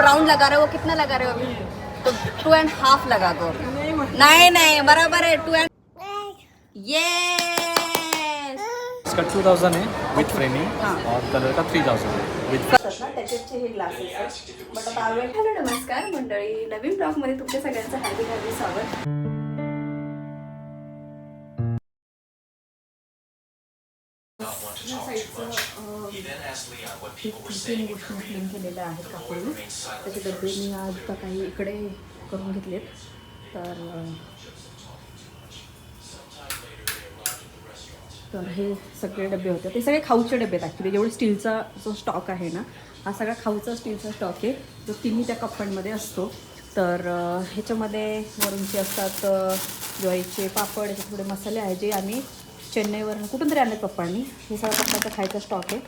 Round लगा रहे हो? कितना लगा रहे हो अभी? तो टू एंड हाफ लगा दो। नहीं नहीं बराबर है टू एंड ये इसका टू थाउजेंड है विथ फ्रेमिंग. और कलर का थ्री थाउजेंड है विथ त्याच्याचे हे ग्लासेस बट आता नमस्कार मंडळी. नवीन ब्लॉगमध्ये तुमच्या सगळ्यांचं हॅपी हॅपी स्वागत. तीन गोष्टी क्लीन केलेल्या आहेत कापडून त्याचे डबे मी आज काही इकडे करून घेतलेत तर तर हे सगळे डबे होते. ते सगळे खाऊचे डबे आहेत ॲक्च्युली जेवढे स्टीलचा जो स्टॉक आहे ना हा सगळा खाऊचा स्टीलचा स्टॉक आहे. जो तिन्ही त्या कप्पांमध्ये असतो. तर ह्याच्यामध्ये वरूनचे असतात अं, ज्वारीचे पापड याचे थोडे मसाले आहे जे आम्ही चेन्नईवरून कुठून तरी आणलेत पप्पांनी. हे सगळं पप्पाचा खायचा स्टॉक आहे.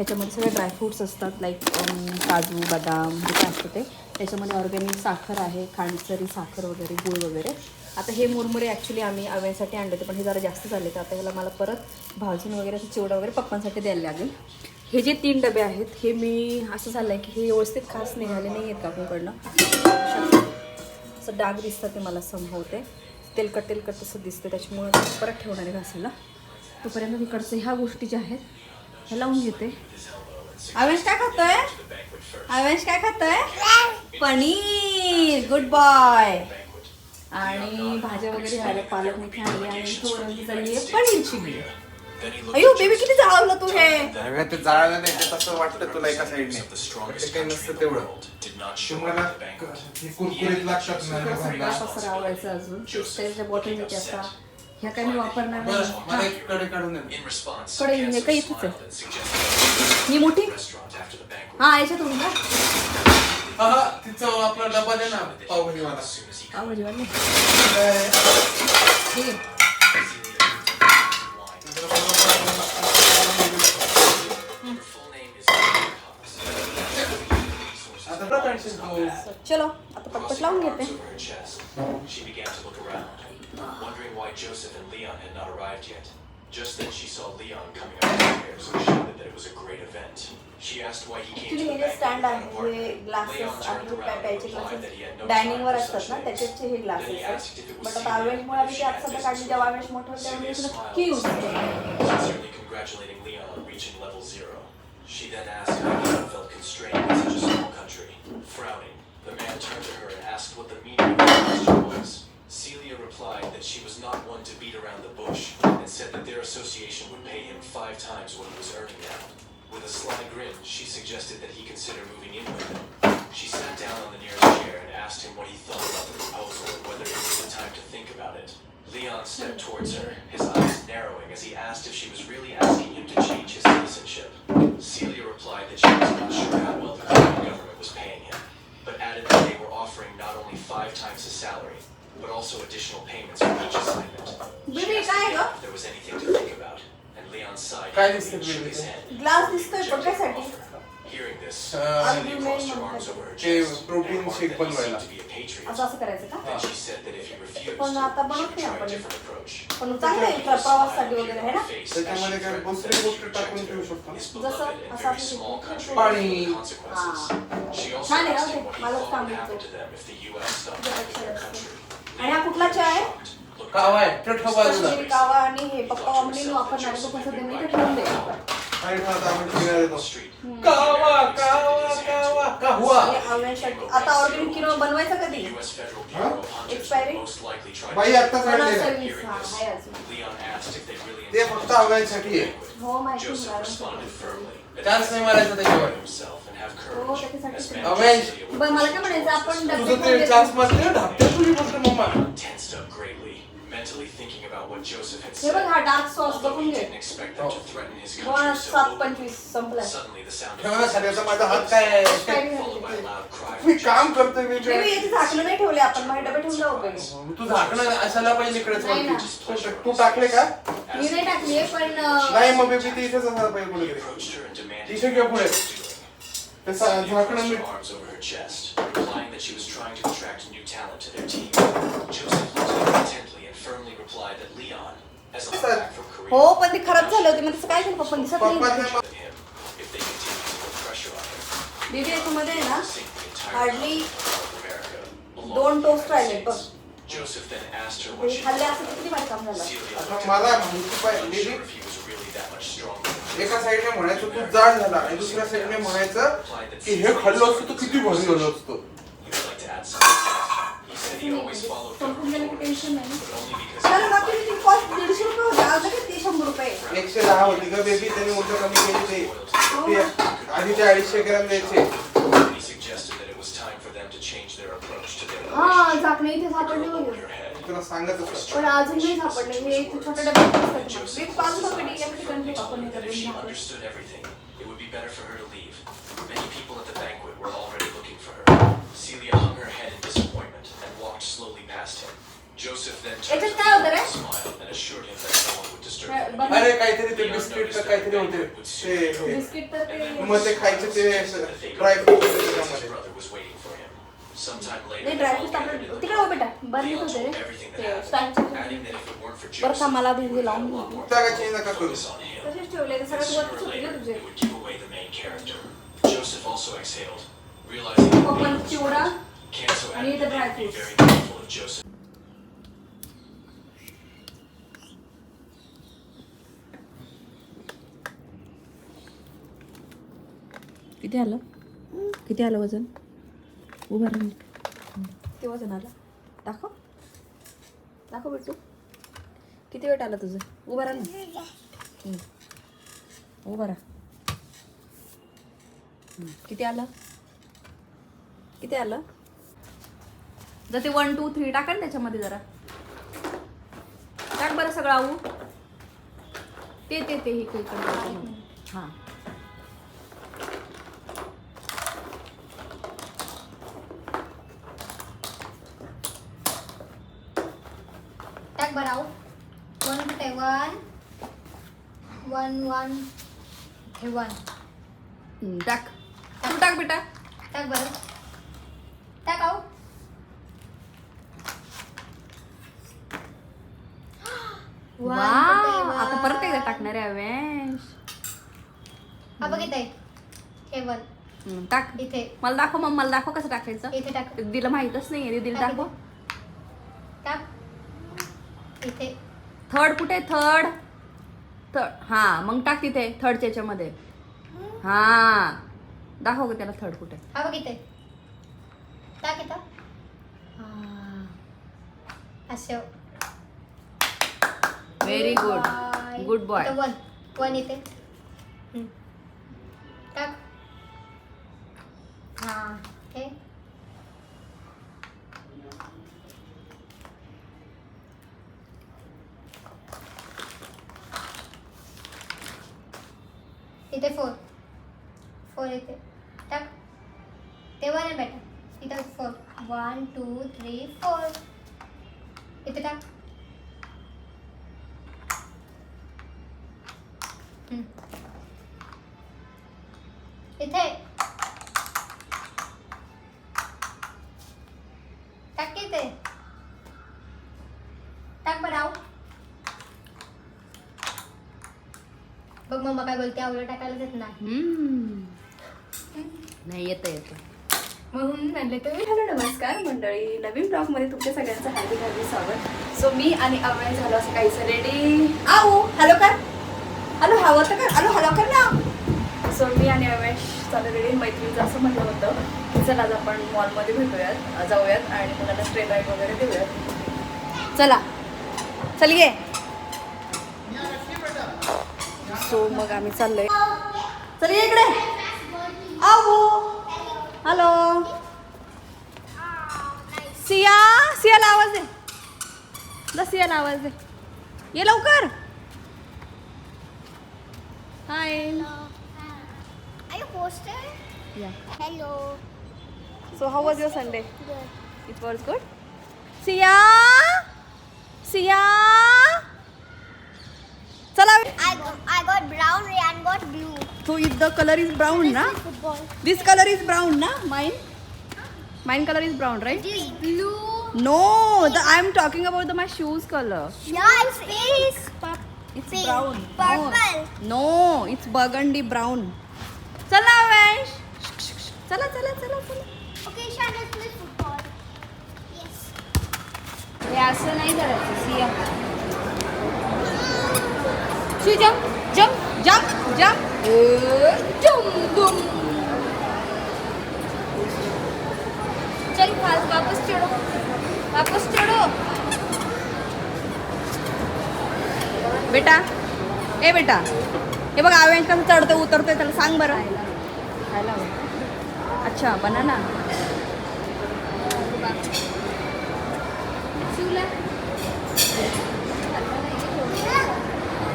ह्याच्यामध्ये सगळे ड्रायफ्रूट्स असतात लाईक काजू बदाम जे काय असतं ते. त्याच्यामध्ये ऑर्गॅनिक साखर आहे खांडसरी साखर वगैरे गूळ वगैरे. आता हे मुरमुरे ॲक्च्युली आम्ही अव्यांसाठी आणले होते पण हे जरा जास्त झाले तर आता ह्याला मला परत भाजून वगैरे असं चिवडा वगैरे पप्पांसाठी द्यायला लागेल. हे जे तीन डबे आहेत हे मी असं झालं आहे की हे व्यवस्थित खास निघाले नाही आहेत काकूंकडनं असं डाग दिसतं ते मला संभवते तेलकट तेलकट तसं दिसतं त्याच्यामुळे परत ठेवणार आहे घासायला. तोपर्यंत तिकडचं ह्या गोष्टी ज्या आहेत ह्या लावून घेते. आवेश काय खातोय? आवेश काय खातोय? पनीर. गुड बॉय आणि भाज्या वगैरे झाल्या पालक मेथी आणली आणि थोडं झाली आहे पनीर चिली अयो बेबी किती जाळवलं तू हे? अगं ते जाळलं नाही ते तसं वाटतं तुला एका साईडने ते काही नसतं तेवढं. तुम्हाला हे कुरकुरीत लागतात ना भांडा. पसरा आवडायचा अजून. त्याच्या बॉटल घेते आता. ह्या काही मी वापरणार बरं, नाही हा. कडे हे काही इथंच आहे. ही मोठी? हा याच्यातून का हा, हा, तिचं आपला डबा दे ना पावभाजीवाला तू? चलो आता पटपट लावून घेते. Wondering why Joseph and Leon had not arrived yet. Just then she saw Leon coming up the stairs and shouted that it was a great event. She asked why he came to हे the banquet stand आहे हे. Glasses आणि हे around प्यायचे glasses डायनिंगवर असतात ना. त्याच्याचे हे glasses आहेत but आता आवेशमुळे आम्ही ते आता सध्या काढली जेव्हा आवेश मोठं होतं तुला नक्की use sincerely congratulating Leon on reaching level zero. She then asked how Leon felt constrained in such a small country. Frowning, the man turned to her and asked what the meaning of the question was. Celia replied that she was not one to beat around the bush and said that their association would pay him five times what he was earning now. With a sly grin, she suggested that he consider moving in with them. She sat down on the nearest chair and asked him what he thought about the proposal and whether he needed time to think about it. Leon stepped towards her, his eyes narrowing as he asked if she was really asking ते बनवायला. seemed to be a patriot. असं असं करायचं का पण आता बनवत नाही आपण. पण चांगलं आहे प्र- प्रवासासाठी वगैरे आहे ना त्याच्यामध्ये काय दुसरी गोष्ट टाकून ठेवू शकतो जसं असं country पाणी. छान आहे, मला सांगितलं. आणि हा कुठला चहा आहे कावा आहे ठेव बाजूला कश्मीरी कावा आणि हे पप्पा मम्मीने वापरणार आहे तो कसं ते मी इथे ठेवून दे आणि ठेवता आम्ही फिरायला येतो. street. कावा कावा कावा काहुआ आणि आव्यासाठी आता ऑर्गॅनिक किनो बनवायचा कधी बाई आत्ताच आणलेलं आहे. हा आहे अजून ते फक्त to आवयांसाठी आहे हो माहिती चान्स नाही मारायचा त्याच्यावर हो त्याच्यासाठी ते- बरं मला काय म्हणायचं आपण तुझं पण ते देतो. चान्स मारते ढापते तुझी गोष्ट mamma tensed up greatly, mentally thinking about what Joseph had हे बघ said. हा डार्क सॉस Although बघून he घे didn't expect them to threaten his country so सात openly. पंचवीस संपलाय Suddenly the sound of footsteps माझा हात काय आहे? Followed by a loud cry मी काम Joseph. करतोय मी बेबी याची झाकणं नाही ठेवले आपण माझे डबे ठेवून जाऊ का तू झाकणं असायला पाहिजे इकडेच नाही ना. वरती. तू- टाकले का मी नाही टाकली पण नाही मग बेबी ते इथेच असायला पाहिजे He कुठेतरी approached her and demanded इथे she was doing. ते सा- Celia झाकणं crossed me her arms over her chest, implying that she was trying to attract new talent to their team. Joseph looked at her हो पण ते खराब झाले होते मग तसं काय केलं पप्पा दिसत नाही ते with him if they continued to put pressure on him. Baby याच्यामध्ये आहे ना हार्डली. दोन टोस्ट राहिले बघ Joseph then asked her ते what she खाल्ले असं किती भारी काम झालं आता मला माहिती पाहिजे. एका साईडने म्हणायचं तू जाड झाला. आणि दुसऱ्या साईडने म्हणायचं की हे खाल्लं असतं तर किती भारी झालं असतं. He would like to add something. He said he always followed her संपून गेलं की टेन्शन नाही but only because चल बाकी ती कॉस्ट दीडशे रुपये होते आज लगेच ते शंभर रुपये एकशे दहा होती का बेबी त्यांनी उलट कमी केली ते ते आधी ते अडीचशे ग्रॅम द्यायचे and he suggested that it was time for them to change their approach to their हा relationship. झाकणे इथे सापडले Over बघ your head. तुला सांगत असत पण अजून नाही सापडले हे इथे छोट्या डब्यात असतात मी पाच रुपये या ठिकाणी आपण हे That if she करून understood everything, it would be better for her to leave. Many people at the banquet were already याच्यात काय होतं रे? अरे काहीतरी ते बिस्किट का काहीतरी होते ते हे. बिस्किट तर ते मग ते खायचे ते ड्राय फ्रूट नाही they dry all fruit gathered टाकलं in the तिकडे हो बेटा. बरं होते रे ते बरं का मला would लावून more त्याला चेंज नका करू. तसेच ठेवले And सगळ्यात sooner वरती or होते ना तुझे. Joseph also exhaled, realizing chivda mindful of Joseph. किती आलं? किती आलं वजन? उभं राहा किती वजन आलं. दाखव. दाखव बिट्टू. किती वेट आलं तुझं? उभं राहा. उभं राहा. किती आलं? किती आलं? जर ते वन टू थ्री टाका ना त्याच्यामध्ये जरा. टाक बरं सगळं आऊ. ते ते ते हे हां. टाक बरं आऊ वन कुठे वन वन वन हे वन हम्म, टाक तू टाक बेटा. टाक बरं टाक One कुठे? One. आता परत एकदा टाकणार आहे अवेश. हा बघ इथे. हे वन हम्म, टाक. इथे. मला दाखव मग मला दाखव कसं टाकायचं. इथे टाक. दिदीला माहीतच नाही दिदीला टाक दाखव टाक इथे थर्ड कुठे? थर्ड. थर्ड. हा मग टाक तिथे थर्डच्या याच्यामध्ये हा. दाखव का त्याला थर्ड कुठे. हा बघ इथे. टाक इथं. हा. असं. Very good good boy one. One इथे. हम्म. टाक. हा हे इथे फोर. फोर येते. टाक. तेव्हा नाही बेटा इथं four. One two three four. बघ मम्मा काय बोलते आवडं टाकायला देत नाही. नाही येतं येतं म्हणून म्हणले तुम्ही हॅलो नमस्कार मंडळी नवीन ब्लॉगमध्ये तुमच्या सगळ्यांचं हार्दिक हार्दिक स्वागत. सो मी आणि अवय झालो असं काहीसं रेडी आऊ हॅलो कर. हॅलो हवं तर कर. हॅलो हॅलो कर ना. सो मी आणि अवेश चालू रेडी मैत्रिणीचं असं म्हटलं होतं की चला आज आपण मॉलमध्ये भेटूयात जाऊयात आणि मुलांना स्ट्रेट राईड वगैरे देऊयात. चला. चल ये. सो मग आम्ही चाललोय. चल इकडे. आऊ हॅलो सिया सियाला आवाज दे. जा सियाला आवाज दे. ये लवकर. Hi Hello. So how was your Sunday. It was good Siya Siya Got brown and got blue. So if the color is brown, na? Football. This color is brown, na? Mine. Mine color is brown, right? This blue. No, the, I'm talking about the my shoes color. Yeah, it's pink. Pop. It's pink. brown. Purple. No. no, it's burgundy brown. Chala, Vansh. Chala, chala, chala, chala. Okay, Shana, play football. Yes. Yeah, so nice. See ya. Shoot जम जम जम जुम दुम चल fast वापस चढ़ो वापस चढ़ो बेटा ए बेटा हे बघ आवेश कसं चढतोय उतरतोय त्याला सांग बरं. खायला अच्छा बनाना.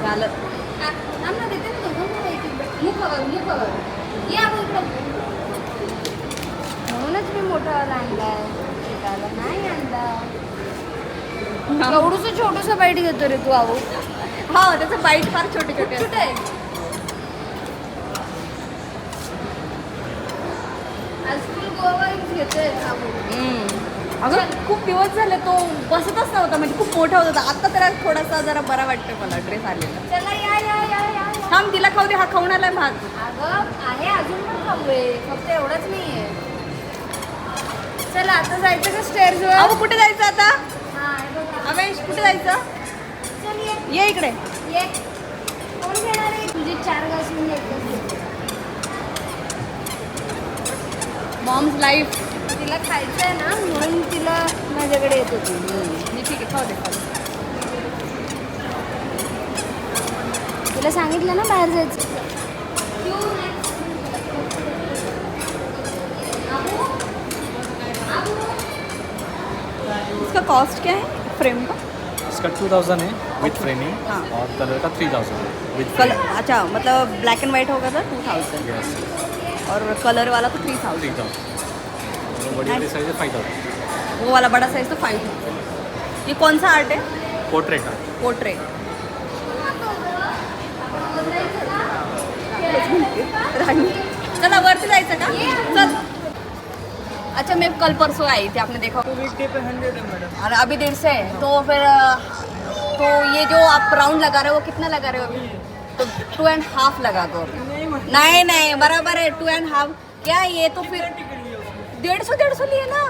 झालं आम्हाला देते ना दोघं या इकडं. म्हणूनच मी मोठावाला आणलाय. छोटावाला नाही आणला. एवढंसं छोटंसं बाईट घेतो रे तू आहो. हो त्याचं बाईट फार छोटे छोटे कुठे आहे. आज फुल गोवा घेतोय. अगं खूप दिवस झाले तो बसतच नव्हता म्हणजे खूप मोठा होत. होता आता त्याला थोडासा जरा बरा वाटतं मला ड्रेस आलेला. या या. थांब तिला खाऊ दे हा खाऊन आलाय भाग अगं आहे अजून पण खाऊ आहे फक्त एवढंच नाही आहे चला आता जायचं का स्टेअर्स वर? अहो कुठे जायचं आता. अवेश कुठे जायचं? चल ये. इकडे. ये. कोण घेणार आहे? तुझे चार घासून. मॉम्स लाईफ तिला खायचं आहे ना म्हणून तिला माझ्याकडे येत होती. मी ठीक आहे खाऊ दे खाऊ दे. तिला सांगितलं ना बाहेर जायचं. इसका कॉस्ट क्या है फ्रेम का? इसका टू थाउज़ेंड है विथ फ्रेमिंग हाँ। और कलर का थ्री थाउज़ेंड है विथ कलर अच्छा मतलब ब्लैक एंड वाइट होगा तो टू थाउज़ेंड यस और कलर वाला तो थ्री थाउज़ेंड थ्री थाउज़ेंड बड़ी साइज़ है फाइव थाउज़ेंड वो वाला बड़ा साइज़ तो फाइव थाउज़ेंड ये कौन सा आर्ट है? पोर्ट्रेट है पोर्ट्रेट चला वरती जायचं का? चल. अच्छा मैं कल परसों आई थी आपने देखा. मैडम और अभी देर से है तो फिर तो ये जो आप राउंड लगा रहे हो वो कितना लगा रहे हो अभी? तो टू एंड हाफ़ लगा दो। नहीं नहीं बराबर है टू एंड हाफ़ क्या ये तो फिर डेढ़ सौ डेढ़ सौ लिए ना?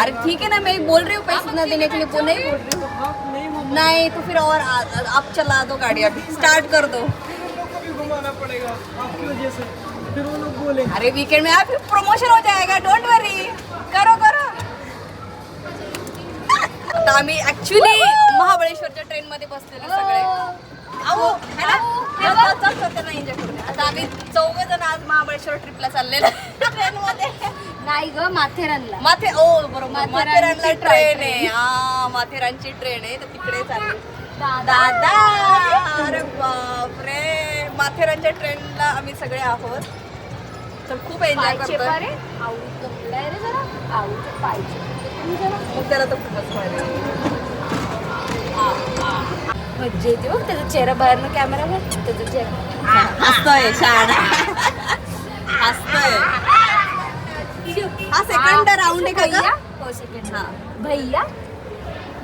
अरे ठीक है ना मैं बोल रही हूँ पैसे ना देने के लिए वो नहीं बोल रही हूँ नहीं तो फिर और आ- आप चला दो गाड़ी अभी. स्टार्ट कर दो. घुमाना पड़ेगा आपकी वजह से फिर वो लोग बोले अरे वीकेंड में आप प्रमोशन हो जाएगा डोंट वरी करो करो. आता आम्ही ऍक्च्युली महाबळेश्वरच्या ट्रेन मध्ये बसलेलो सगळे. Oh. अहो, है ना? चल, दे. आता आम्ही चौघ जण आज महाबळेश्वर ट्रिपला चाललेलो. ट्रेन मध्ये नाही ग माथेरानला. माथे ओ बरोबर माथेरानला ट्रेन. आहे. हा माथेरानची ट्रेन आहे. तर तिकडे चालले. दादा. अरे बापरे. माथेरानच्या ट्रेनला आम्ही सगळे आहोत. तर खूप एन्जॉय दमलाय रे जरा. मग त्याला तर खूपच मजा मज्जा येते बघ त्याचा चेहरा बाहेरनं कॅमेरावर त्याचा चेहरा. हसतोय शाळा. हसतोय. हा सेकंड राऊंड आहे का ग? हो सेकंड हा. भैया?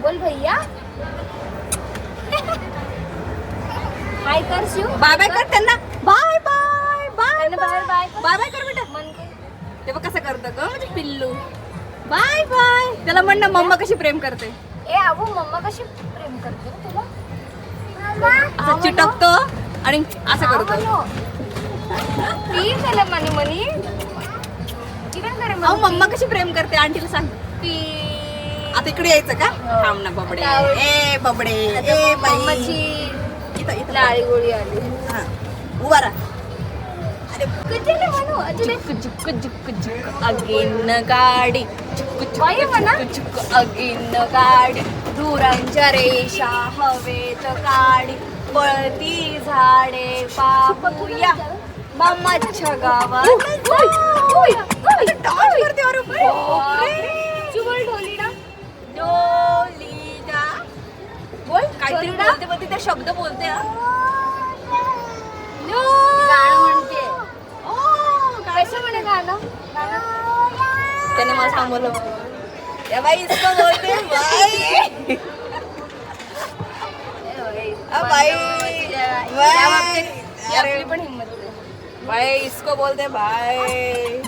बोल भैया. हाय कर शिव बाय बाय कर. त्यांना. बाय बाय बाय त्यांना बाय कर. बाय बाय कर बेटा. मन कर. ते बघ कसं करतं ग म्हणजे पिल्लू. बाय बाय त्याला म्हण ना मम्मा कशी प्रेम करते? ए आबू मम्मा कशी प्रेम करते रे तुला? असं चिटकतो आणि असं करतो. त्याला मनी मनी. अहो मम्मा कशी प्रेम करते? आंटीला सांग. आता इकडे यायचं का? थांब ना बबडे. ए बबडे. ए बाई. इथं इथं. गोळी आली. हा. उभा राहा. अगेन गाडी. झुक अगेन गाडी. धुरांच्या रेषा हवेत काडी पळती झाडे पाहूया. मामाच्या गावात. काहीतरी? बोलते पण तिथे शब्द बोलते हा. गाणं म्हणते. कसं म्हणे गाणं त्याने मला थांबवलं या बाई इसको बोलते. बाई. अ बाई. बाई. त्या पण हिंमत आहे. बाई इसको बोलते. बाई.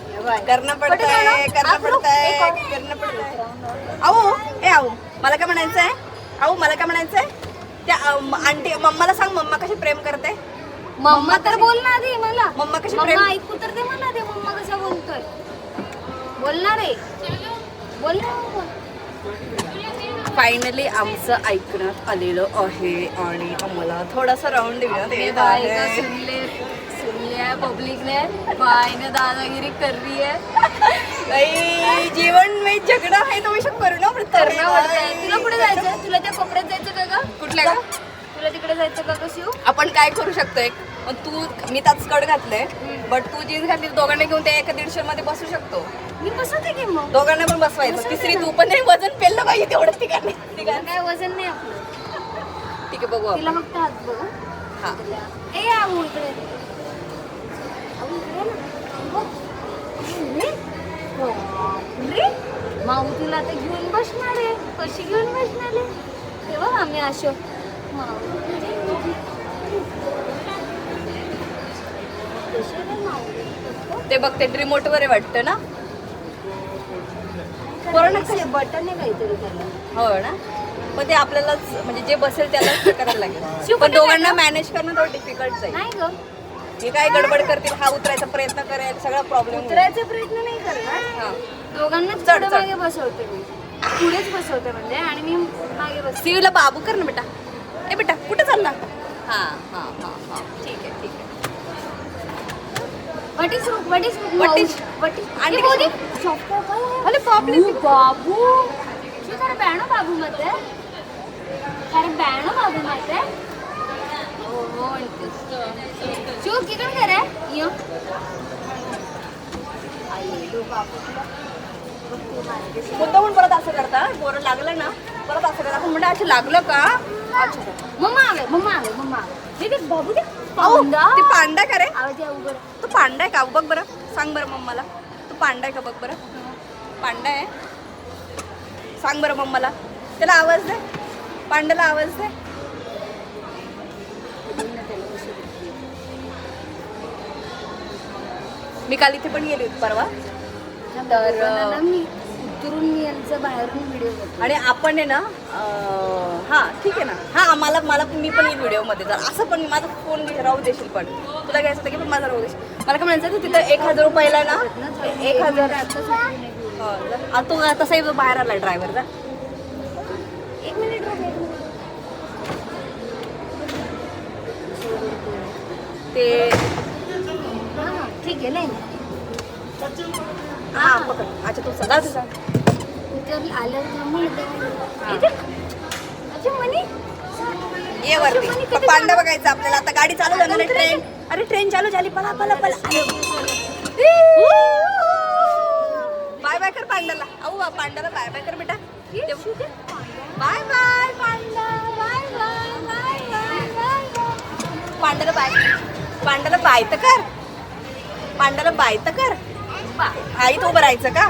करना पडता है करना पडता है करना पडता है आओ ए आओ मला काय म्हणायचं आहे आओ मला काय म्हणायचं आहे त्या आंटी मम्माला सांग मम्मा कशी प्रेम करते? मम्मा तर बोल ना दे मला. मम्मा कशी प्रेम- मम्मा ऐकू तर दे मला दे मम्मा कसा बोलतोय. बोलणार आहे. बोल ना मम्मा. फायनली आमचं ऐकण्यात आलेलं आहे आणि आम्हाला थोडासा राऊंड देण्यात आहे दादागिरी कर रही है बाई, जीवन में झगडा है तो करणं पडतं. तुला कुठे जायचं तुला त्या कोपऱ्यात जायचं का कुठल्या का तुला तिकडे जायचं का ग शिव आपण काय करू शकतो एक? मग तू मी त्यात स्कर्ट घातलंय बट तू जीन्स घातली दोघांना घेऊन त्या एका दीडशे मध्ये बसू शकतो. मी बसवते की मग. दोघांना पण बसवायचं. तिसरी तू पण नाही वजन पेललं पाहिजे तेवढं ठिकाणी काय वजन नाही आपलं. ठीक आहे बघू तिला. फक्त हात बघ. हा. ए आऊ इकडे. बापरे. माऊ तिला आता घेऊन बसणार आहे. कशी घेऊन बसणार आहे? हे बघ आम्ही अशो ते बघ ते रिमोट वर वाटतं ना? बटन आहे काहीतरी त्याला. हो ना? पण ते आपल्यालाच म्हणजे जे बसेल त्यालाच हे करायला लागेल. पण दोघांना? मॅनेज करणं थोडं डिफिकल्ट जाईल नाही ग. हे काय गडबड करतील हा उतरायचा प्रयत्न करेल सगळा प्रॉब्लेम उतरायचा प्रयत्न नाही करणार. हा. दोघांनाच चढ. मागे बसवते मी. पुढेच बसवते म्हणजे आणि मी मागे बसते. सीयूला बाबू कर ना बेटा. ए बेटा कुठे चालला हा हा हा हा ठीक आहे ठीक आहे What is wrong? What is wrong? What is- What is? Aunty ये कशी- बोली है? अरे. ओ बाबू तू तारे बहनो बाबू मत है तारे बहनो बाबू मत है ओहो चू किकन करे यो आई लो बाबू मुद्दा म्हणून परत असं करता बोरं लागलं ना परत असं आपण म्हणजे असं लागलं का? अच्छा. मम्मा आवे मम्मा आवे मम्मा आवे दे दे बाबू अहो, पांडा. ते पांडा का रे? आवे उघड. तू पांडा आहे का? बघ बरं. सांग बरं मम्माला. तू पांडा आहे का? बघ बरं. पांडा आहे. सांग बरं मम्माला. त्याला आवाज दे. पांड्याला आवाज दे. मी काल इथे पण गेली होती परवा. तर मी उतरून मी यांचं बाहेरून व्हिडिओ आणि आपण आहे ना हा ठीक आहे ना. हा मला मला मी पण येईल व्हिडिओमध्ये जर असं पण माझा फोन राहू देशील पण. तुला घ्यायचं होतं की पण माझा राहू देशील. मला काय म्हणायचं तिथं एक हजार रुपयाला ना एक हजार हो, तो तसाही तो बाहेर आला ड्रायव्हर जा एक मिनिट. ते ठीक आहे नाही. हा पकड. अच्छा तू जा तू जा. इतर आलं तर मग इथे. अच्छा मनी? ये वरती. मनी मग किती पांडा बघायचा आपल्याला. आता गाडी चालू झाली ट्रेन अरे ट्रेन चालू झाली. पला पला पला बाय बाय कर पांडाला अहो पांडाला बाय बाय कर बेटा. Bye bye panda bye bye bye bye bye पांडाला bye. पांडाला बाय तर कर. पांडाला बाय तर कर. आई तो उभं राहायचं का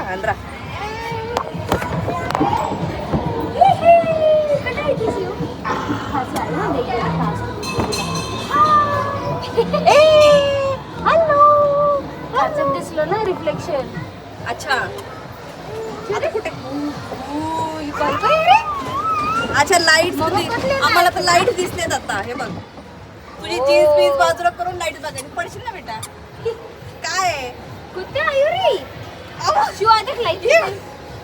वाचत दिसलो ना रिफ्लेक्शन अच्छा. आता कुठे? ही? अच्छा लाइट आम्हाला तर लाइट दिसतेत आता. हे बघ. तुझी जीन्स बीन्स बाजूला करून लाइट बघायची पडशील ना बेटा? काय? कुठे आयुरी शिव अधिक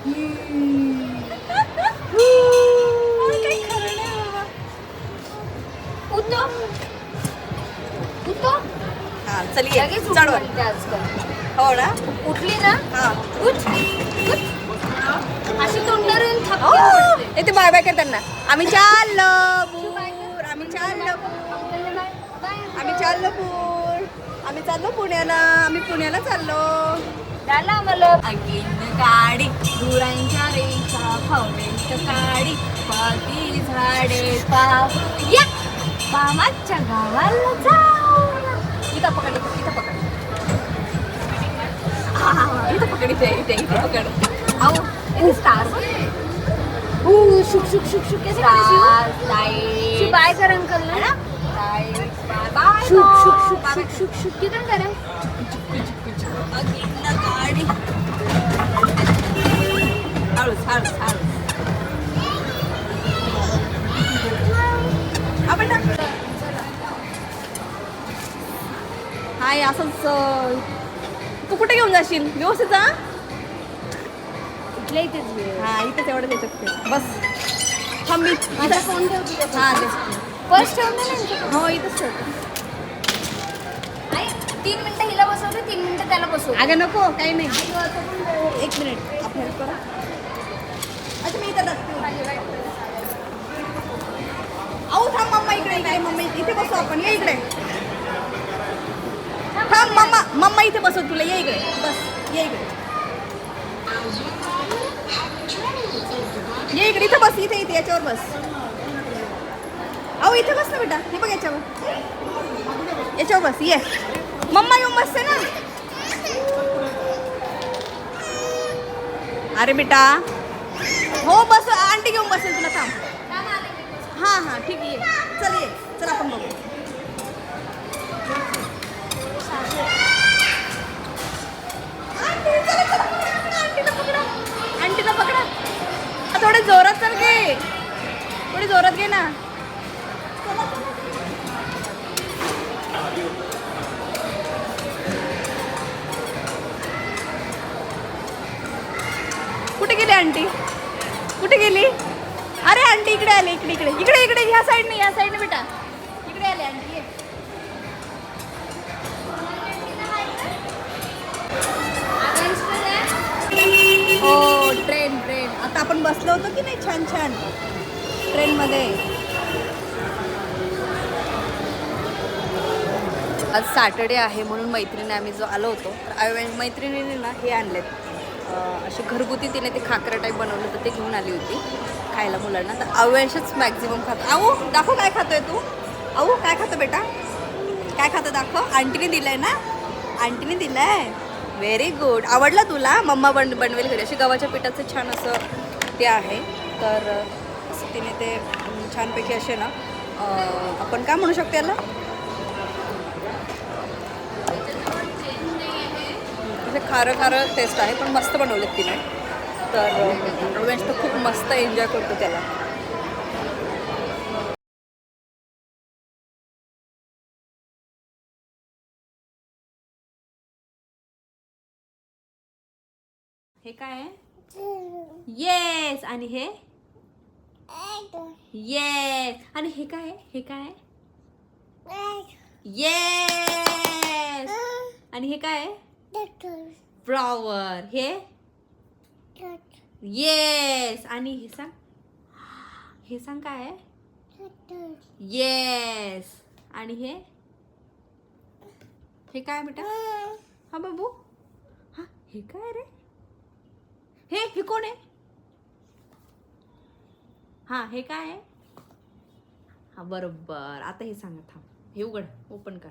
हा लगेच वर. उठते आजकाल हो ना? उठली ना? हा. उठ. उठ. अशी तोंडावर येऊन ओ, थपकी पडते. येते बाय बाय कर त्यांना आम्ही चाललो बूर आम्ही चाललो बाय. आम्ही चाललो आम्ही चाललो पुण्याला. आम्ही पुण्याला चाललो. झालं आम्हाला. अगेन गाडी धुरांच्या रेषा फावड्यांच्या काडी पाती झाडे पाव या! मामाच्या गावाला जाऊ इथं पकड इथं पकड. इथं पकड इथे इथे इथे पकड. आओ इथे स्टार शुक शुक शुक शुक. शिव लाइट बाय कर अंकल ना? लाइट बाय शुक गाडी हाय असंच तू कुठे घेऊन जाशील? व्यवस्थित जा इथल्या इथेच हा इथेच एवढं शकते. बस. थांबी माझा फोन ठेवतो हा फर्स्ट ठेवून हो इथंच ठेवतो. तीन मिनिटं हिला बसवते तीन मिनिटं त्याला बसव अगं नको काही नाही. एक मिनिट आपण हेल्प करा. अच्छा मी इथं जाते अहो थांब मम्मा इकडे इकडे मम्मा इथे बसू आपण. ये इकडे. थांब मम्मा मम्मा इथे बसव तुला. ये इकडे. बस ये इकडे. ये इकडे इथे बस इथे इथे याच्यावर बस. अहो इथे बस ना बेटा. हे बघ याच्यावर. याच्यावर बस ये. मम्मा येऊन बसते ना. अरे बेटा. हो बस आंटी घेऊन बसेल तुला थांब. हां हां ठीक आहे चल ये. चल आपण बघू. आंटी, चला, चला, पकडा, आंटीला पकडा. थोडे जोरात चल घे थोडी जोरात घे ना. सॅटर्डे आहे म्हणून मैत्रिणी आम्ही जो आलो होतो तर मैत्रिणीने ना हे आणलेत. असे घरगुती तिने ते खाकरा टाईप बनवलं तर ते घेऊन आली होती खायला मुलांना. तर अवेशच मॅक्झिमम खातो आहो दाखव काय खातोय तू. आहो काय खातो बेटा? काय खातं दाखव. आंटीने दिलंय ना? आंटीने दिलंय. व्हेरी गुड आवडला तुला? मम्मा बन बनवेल घरी. अशी गव्हाच्या पिठाचं छान असं ते आहे. तर असं तिने ते छानपैकी असे ना आपण काय म्हणू शकतो याला म्हणजे खारं खारं टेस्ट आहे पण मस्त बनवलेत तिने. तर रवेंश तर खूप मस्त एन्जॉय करतो त्याला. हे काय येस आणि हे? येस आणि हे काय हे काय येस आणि हे काय आहे? फ्लॉवर हे? येस आणि हे सांग. हे सांग काय आहे? येस आणि हे? हे काय बेटा? हा बाबू. हा हे काय रे? हे हे कोण आहे? हा हे काय आहे? हा बरोबर. आता हे सांगा थांब. हे उघड. ओपन कर.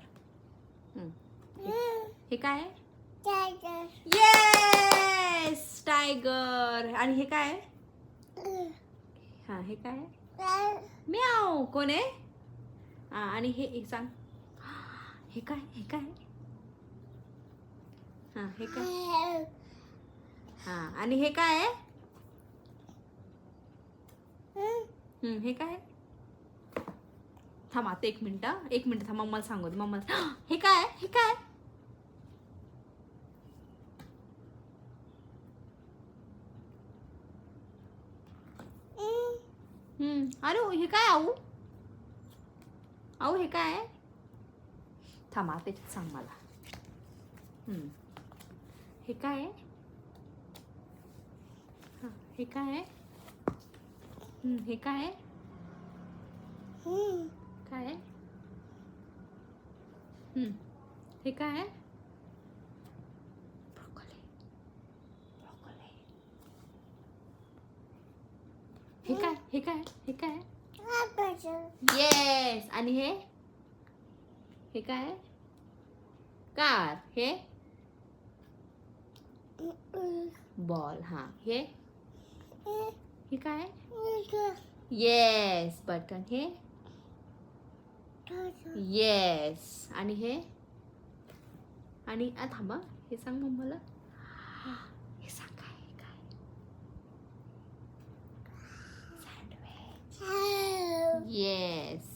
हे- हे काय आहे? येस टायगर आणि हे काय? हा हे काय? म्याव कोण आहे? हा आणि हे सांग. हे काय? हे काय? हा हे काय? हा आणि हे काय आहे? हे काय? थांबा आता एक मिनिट. एक मिनिट थांबा मला सांगू दे मम्मा हे काय? हे काय हम्म अरे हे काय आऊ? आऊ हे काय? आहे थांबा त्याच्यात सांग मला. हे काय? आहे हा, हे काय? हे काय? आहे काय? हे काय? हे काय? हे काय? येस आणि हे? हे काय? कार. हे? बॉल हा. हे? हे काय? येस बटन हे? येस आणि हे? आणि आ, थांबा. हे सांग मम्माला. Yes.